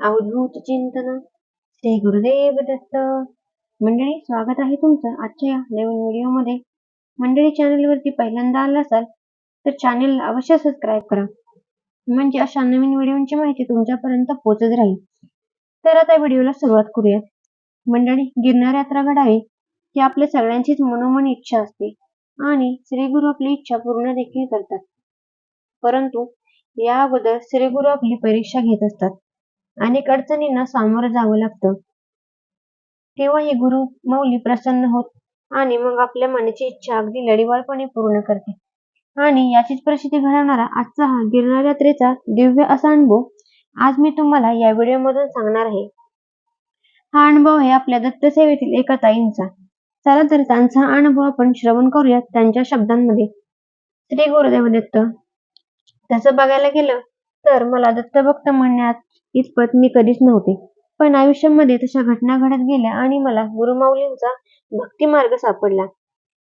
अवधूत चिंतन श्री गुरुदेव दत्त मंडळी स्वागत आहे तुमचं आजच्या या नवीन व्हिडिओमध्ये मंडळी चॅनलवरती पहिल्यांदा आला असाल तर चॅनलला अवश्य सबस्क्राईब करा म्हणजे अशा नवीन व्हिडिओची माहिती तुमच्यापर्यंत पोहोचत राहील तर आता व्हिडिओला सुरुवात करूयात मंडळी गिरणार यात्रा घडावी ही आपल्या सगळ्यांचीच मनोमन इच्छा असते आणि श्री गुरु आपली इच्छा पूर्ण देखील करतात परंतु या अगोदर श्री गुरु आपली परीक्षा घेत असतात अनेक अडचणींना सामोरं जावं लागतं. तेव्हा हे गुरु मौली प्रसन्न होत आणि मग आपल्या मनाची इच्छा अगदी लढीवाळपणे पूर्ण करते. आणि याचीच प्रसिद्धी घडवणारा आजचा हा गिरनार यात्रेचा दिव्य असा अनुभव आज मी तुम्हाला या व्हिडिओमधून सांगणार आहे. हा अनुभव आहे आपल्या दत्तसेवेतील एका ताईंचा. चला तर त्यांचा हा अनुभव आपण श्रवण करूयात त्यांच्या शब्दांमध्ये. श्री गुरुदेव दत्त तसं बघायला गेलं तर मला दत्तभक्त म्हणण्यात इतपत मी कधीच नव्हते. पण आयुष्यामध्ये तशा घटना घडत गेल्या आणि मला गुरुमाऊलींचा भक्ती मार्ग सापडला.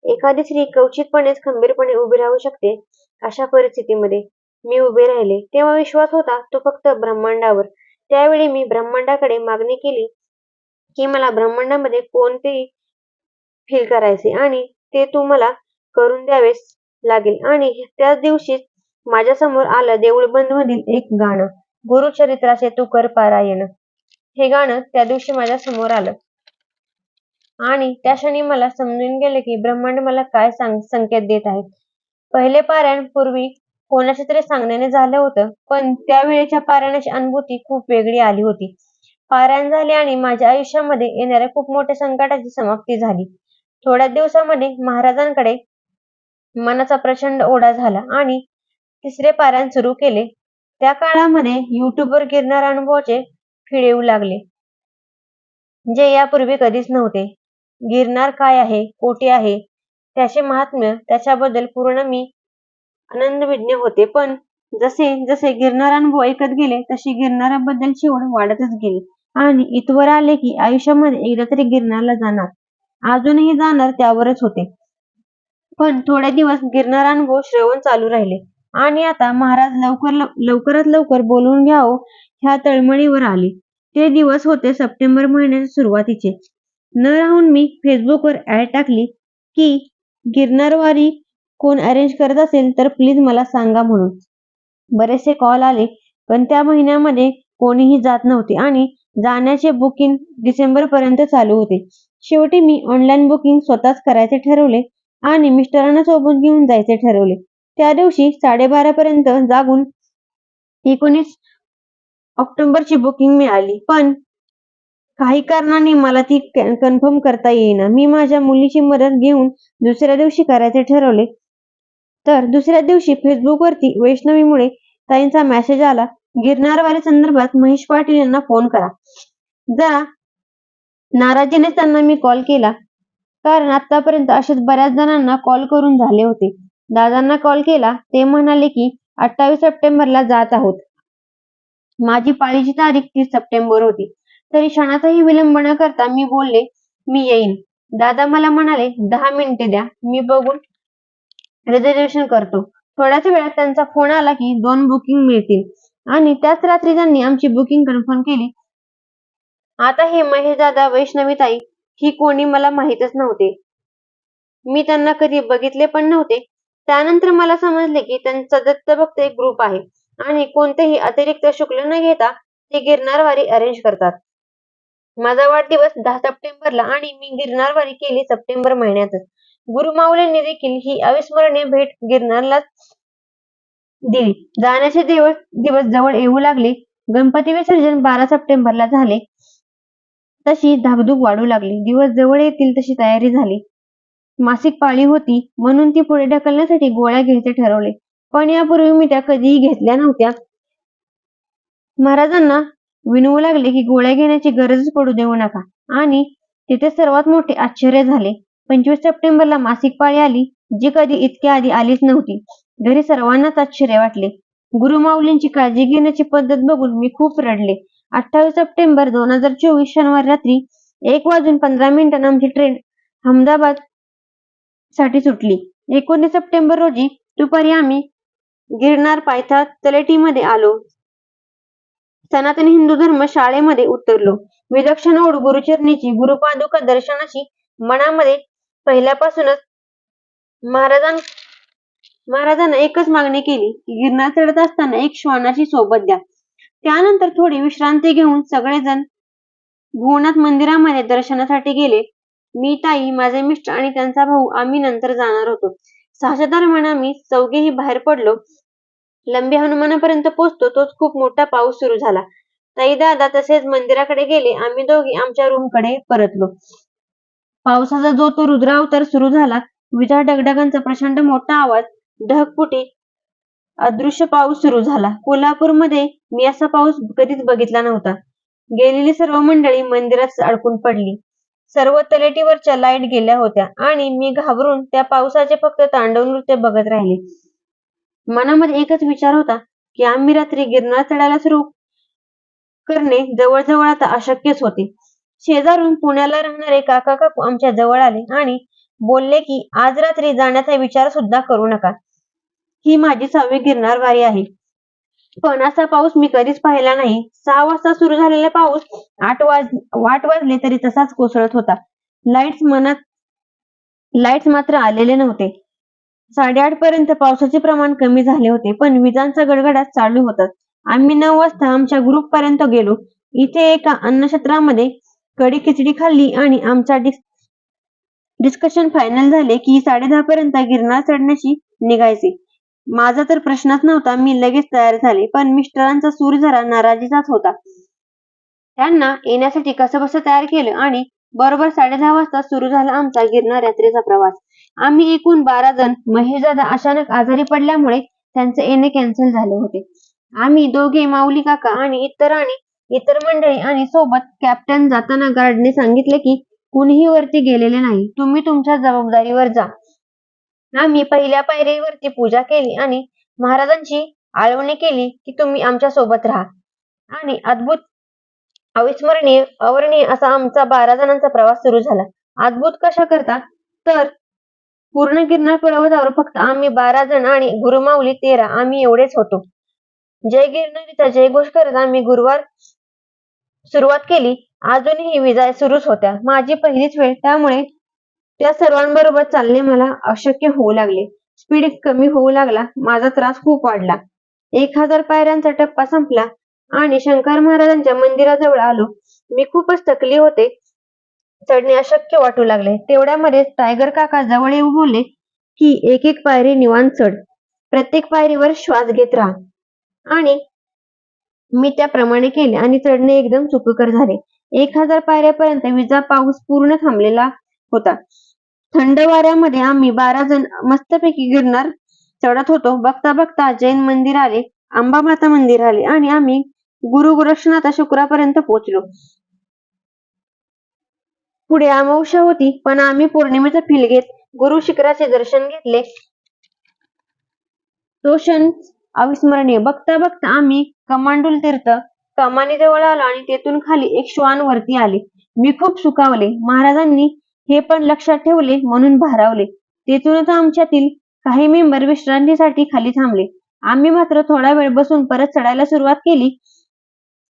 एखादी स्त्री कवचितपणेच खंबीरपणे उभी राहू शकते अशा परिस्थितीमध्ये मी उभे राहिले. तेव्हा विश्वास होता तो फक्त ब्रह्मांडावर. त्यावेळी मी ब्रह्मांडाकडे मागणी केली की मला ब्रह्मांडामध्ये कोणतेही फील करायचे आणि ते तू मला करून द्यावेच लागेल. आणि त्याच दिवशीच माझ्यासमोर आलं देऊळबंदमधील मधील एक गाणं. गुरुचरित्राचे तू कर पारायण हे गाणं त्या दिवशी माझ्यासमोर आलं. आणि त्या क्षणी मला समजून गेले की ब्रह्मांड मला काय सांग संकेत देत आहेत. पहिले पारायण पूर्वी कोणाच्या तरी सांगण्याने झालं होतं पण त्यावेळेच्या पारायणाची अनुभूती खूप वेगळी आली होती. पारायण झाले आणि माझ्या आयुष्यामध्ये येणाऱ्या खूप मोठ्या संकटाची समाप्ती झाली. थोड्या दिवसामध्ये महाराजांकडे मनाचा प्रचंड ओढा झाला आणि तिसरे पारायण सुरू केले. त्या काळामध्ये युट्यूबवर गिरनार अनुभवाचे फीड येऊ लागले जे यापूर्वी कधीच नव्हते. गिरनार काय आहे? कोठे आहे? त्याचे महात्म्य त्याच्याबद्दल पूर्ण मी आनंदविज्ञ होते पण जसे जसे गिरनार अनुभव ऐकत गेले तशी गिरनाराबद्दलची ओढ वाढतच गेली आणि इथवर आले की आयुष्यामध्ये एकदा तरी गिरनारला जाणार. अजूनही जाणार त्यावरच होते. पण थोडे दिवस गिरनार अनुभव श्रवण चालू राहिले. आणि आता महाराज लवकर लवकरात लवकर बोलवून घ्यावं ह्या तळमळीवर आले. ते दिवस होते सप्टेंबर महिन्याच्या सुरुवातीचे. न राहून मी फेसबुकवर ऍड टाकली की गिरनारवारी कोण अरेंज करत असेल तर प्लीज मला सांगा म्हणून. बरेचसे कॉल आले पण त्या महिन्यामध्ये कोणीही जात नव्हते आणि जाण्याचे बुकिंग डिसेंबर पर्यंत चालू होते. शेवटी मी ऑनलाईन बुकिंग स्वतःच करायचे ठरवले आणि मिस्टरांना सोबत घेऊन जायचे ठरवले. त्या दिवशी साडेबारा पर्यंत जागून एकोणीस ऑक्टोबरची बुकिंग मिळाली. पण काही कारणाने मला ती कन्फर्म करता येईना. मी माझ्या मुलीची मदत घेऊन दुसऱ्या दिवशी करायचे ठरवले. तर दुसऱ्या दिवशी फेसबुकवरती वैष्णवीमुळे ताईंचा मेसेज आला गिरनारवारी संदर्भात महेश पाटील यांना फोन करा. जरा नाराजीने त्यांना मी कॉल केला. कारण आतापर्यंत असेच बऱ्याच जणांना कॉल करून झाले होते. दादांना कॉल केला ते म्हणाले की अठ्ठावीस सप्टेंबरला जात आहोत. माझी पाळीची तारीख तीस सप्टेंबर होती. तरी क्षणाचाही विलंब न करता मी बोलले मी येईन. दादा मला म्हणाले दहा मिनिटे द्या मी बघून रिझर्वेशन करतो. थोड्याच वेळात त्यांचा फोन आला की दोन बुकिंग मिळतील. आणि त्याच रात्री त्यांनी आमची बुकिंग कन्फर्म केली. आता हे महेश दादा वैष्णवी ताई ही कोणी मला माहीतच नव्हते. मी त्यांना कधी बघितले पण नव्हते. त्यानंतर मला समजले की त्यांचा दत्तभक्त एक ग्रुप आहे. आणि कोणतेही अतिरिक्त शुक्ल न घेता ते गिरनारवारी अरेंज करतात. माझा वाढदिवस दहा सप्टेंबरला आणि मी गिरनारवारी केली सप्टेंबर महिन्यातच गुरुमाऊलींनी देखील ही अविस्मरणीय भेट गिरनारला दिली. जाण्याचे दिवस दिवस जवळ येऊ लागले. गणपती विसर्जन बारा सप्टेंबरला झाले. तशी धाकधूक वाढू लागली. दिवस जवळ येतील तशी तयारी झाली. मासिक पाळी होती म्हणून ती पुढे ढकलण्यासाठी गोळ्या घ्यायचे ठरवले. पण यापूर्वी मी त्या कधीही घेतल्या नव्हत्या. महाराजांना विनवू लागले की गोळ्या घेण्याची गरजच पडू देऊ नका. आणि तिथे सर्वात मोठे आश्चर्य झाले. पंचवीस सप्टेंबरला मासिक पाळी आली जी कधी इतक्या आधी आलीच नव्हती. घरी सर्वांनाच आश्चर्य वाटले. गुरुमाऊलींची काळजी घेण्याची पद्धत बघून मी खूप रडले. अठ्ठावीस सप्टेंबर दोन हजार चोवीस शनिवार रात्री एक वाजून पंधरा मिनिटांना आमची ट्रेन अहमदाबाद साठी सुटली. एकोणीस सप्टेंबर रोजी दुपारी आम्ही गिरनार पायथा तलेटीमध्ये आलो. सनातन हिंदू धर्म शाळेमध्ये उतरलो. विलक्षण ओढ गुरुचरणीची गुरुपादुका दर्शनाची मनामध्ये पहिल्यापासूनच महाराजां महाराजांना एकच मागणी केली की गिरणार चढत असताना एक श्वानाची सोबत द्या. त्यानंतर थोडी विश्रांती घेऊन सगळेजण भुवनाथ मंदिरामध्ये दर्शनासाठी गेले. मी ताई माझे मिस्टर आणि त्यांचा भाऊ आम्ही नंतर जाणार होतो. सहाशे दरम्यान आम्ही चौघेही बाहेर पडलो. लंबी हनुमानापर्यंत पोहोचतो तोच खूप मोठा पाऊस सुरू झाला. ताई दादा तसेच मंदिराकडे गेले. आम्ही दोघे आमच्या रूमकडे परतलो. पावसाचा जो तो रुद्रावतार सुरू झाला विजा डगडगांचा प्रचंड मोठा आवाज ढगफुटी अदृश्य पाऊस सुरू झाला. कोल्हापूरमध्ये मी असा पाऊस कधीच बघितला नव्हता. गेलेली सर्व मंडळी मंदिरात अडकून पडली. सर्व तलेटीवरच्या लाइट गेल्या होत्या आणि मी घाबरून त्या पावसाचे फक्त तांडव नृत्य बघत राहिले. मनामध्ये एकच विचार होता की आम्ही रात्री गिरनार चढायला सुरू करणे जवळजवळ आता अशक्यच होते. शेजारून पुण्याला राहणारे काका काकू आमच्या जवळ आले आणि बोलले की आज रात्री जाण्याचा विचार सुद्धा करू नका. ही माझी सहावी गिरणार वारी आहे. पण असा पाऊस मी कधीच पाहिला नाही. सहा वाजता सुरू झालेला पाऊस आठ वाज आठ वाजले तरी तसाच कोसळत होता. लाईट्स मनात लाईट्स मात्र आलेले नव्हते. साडेआठ पर्यंत पावसाचे प्रमाण कमी झाले होते पण विजांचा गडगडाट चालू होता. आम्ही नऊ वाजता आमच्या ग्रुप पर्यंत गेलो. इथे एका अन्नक्षेत्रामध्ये कडी खिचडी खाल्ली आणि आमचा डिस्कशन फायनल झाले की साडे दहा पर्यंत गिरनार चढण्याची निघायचे. माझा तर प्रश्नच नव्हता. मी लगेच तयार झाले पण मिस्टरांचा सूर जरा नाराजीचाच होता. त्यांना येण्यासाठी कसं बसं तयार केलं आणि बरोबर साडे दहा वाजता सुरू झाला आमचा गिरणार यात्रेचा प्रवास. आम्ही एकूण बारा जण महेशदादा अचानक आजारी पडल्यामुळे त्यांचे येणे कॅन्सल झाले होते. आम्ही दोघे माऊली काका आणि इतर आणि इतर मंडळी आणि सोबत कॅप्टन जाताना गार्डने सांगितले की कुणीही वरती गेलेले नाही. तुम्ही तुमच्या जबाबदारीवर जा. आम्ही पहिल्या पायरीवरती पूजा केली आणि महाराजांची आळवणी केली की तुम्ही आमच्यासोबत राहा. आणि अद्भुत अविस्मरणीय अवर्णीय असा आमचा बारा जणांचा प्रवास सुरू झाला. अद्भुत कशा करता? तर पूर्ण गिरणार पर्वतावर फक्त आम्ही बारा जण आणि गुरुमाऊली तेरा आम्ही एवढेच होतो. जय गिरणारीचा जयघोष करत आम्ही गुरुवार सुरुवात केली. अजूनही विजा सुरूच होत्या. माझी पहिलीच वेळ त्यामुळे त्या सर्वांबरोबर चालणे मला अशक्य होऊ लागले. स्पीड कमी होऊ लागला. माझा त्रास खूप वाढला. एक हजार पायऱ्यांचा टप्पा संपला आणि शंकर महाराजांच्या मंदिराजवळ आलो. मी खूपच थकले होते. चढणे अशक्य वाटू लागले. तेवढ्यामध्ये टायगर काका जवळ येऊ बोलले की एक एक पायरी निवांत चढ. प्रत्येक पायरीवर श्वास घेत राहा. आणि मी त्याप्रमाणे केले आणि चढणे एकदम चुककर झाले. एक हजार पायऱ्यापर्यंत विजा पाऊस पूर्ण थांबलेला होता. थंड वाऱ्यामध्ये आम्ही बारा जण मस्तपैकी गिरणार चढत होतो. बघता बघता जैन मंदिर आले अंबामाता मंदिर आले आणि आम्ही गुरु गोरक्षनाथ शुक्रापर्यंत पोहोचलो. पुढे अमावस्या होती पण आम्ही पौर्णिमेचा फील घेत गुरु शिखराचे दर्शन घेतले. तो क्षण अविस्मरणीय. बघता बघता आम्ही कमांडुल तीर्थ कमानी जवळ आलो आणि तेथून खाली एक श्वान वरती आले. मी खूप सुखावले. महाराजांनी हे पण लक्षात ठेवले म्हणून भारावले. तेथूनच आमच्यातील काही मेंबर विश्रांतीसाठी खाली थांबले. आम्ही मात्र थोडा वेळ बसून परत चढायला सुरुवात केली.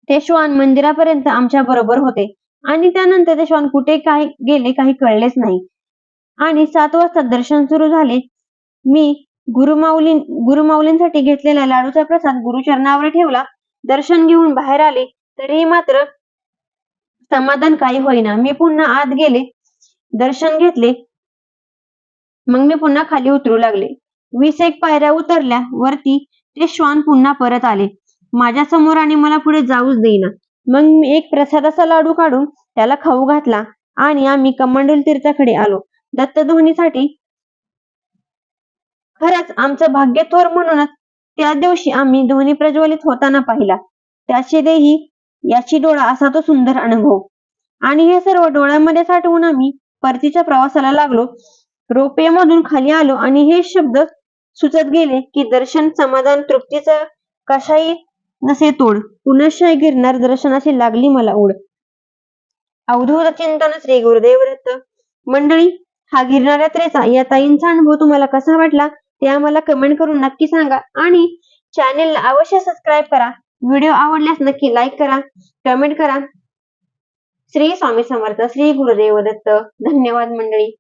ते श्वान मंदिरापर्यंत आमच्या बरोबर होते. आणि त्यानंतर ते श्वान कुठे काय गेले काही कळलेच नाही. आणि सात वाजता दर्शन सुरू झाले. मी गुरुमाऊली गुरुमाऊलींसाठी घेतलेला लाडूचा प्रसाद गुरुचरणावर ठेवला. दर्शन घेऊन बाहेर आले. तरीही मात्र समाधान काही होईना. मी पुन्हा आत गेले. दर्शन घेतले. मग मी पुन्हा खाली उतरू लागले. वीस एक पायऱ्या उतरल्या. वरती ते श्वान पुन्हा परत आले. माझ्यासमोर आणि मला पुढे जाऊच देईना. मग मी एक प्रसादाचा लाडू काढून त्याला खाऊ घातला आणि आम्ही कमांडल तीर्थाकडे आलो. दत्तध्वनीसाठी खरंच आमचं भाग्य थोर म्हणूनच त्या दिवशी आम्ही ध्वनी प्रज्वलित होताना पाहिला. त्याची देही याची डोळा असा तो सुंदर अनुभव. आणि हे सर्व डोळ्यामध्ये साठवून आम्ही परतीच्या प्रवासाला लागलो. रोपेमधून खाली आलो आणि हे शब्द सुचत गेले की दर्शन समाधान तृप्तीचा कशाही नसे तोड. पुनश्च गिरणार दर्शनाची लागली मला ओढ. अवधूत चिंतन श्री गुरुदेव दत्त मंडळी हा गिरनार यात्रेचा या ताईंचा अनुभव तुम्हाला कसा वाटला? ते आम्हाला कमेंट करून नक्की सांगा. आणि चॅनेलला अवश्य सबस्क्राईब करा. व्हिडिओ आवडल्यास नक्की लाईक करा कमेंट करा. श्री स्वामी समर्थ श्री गुरुदेव दत्त. धन्यवाद मंडळी.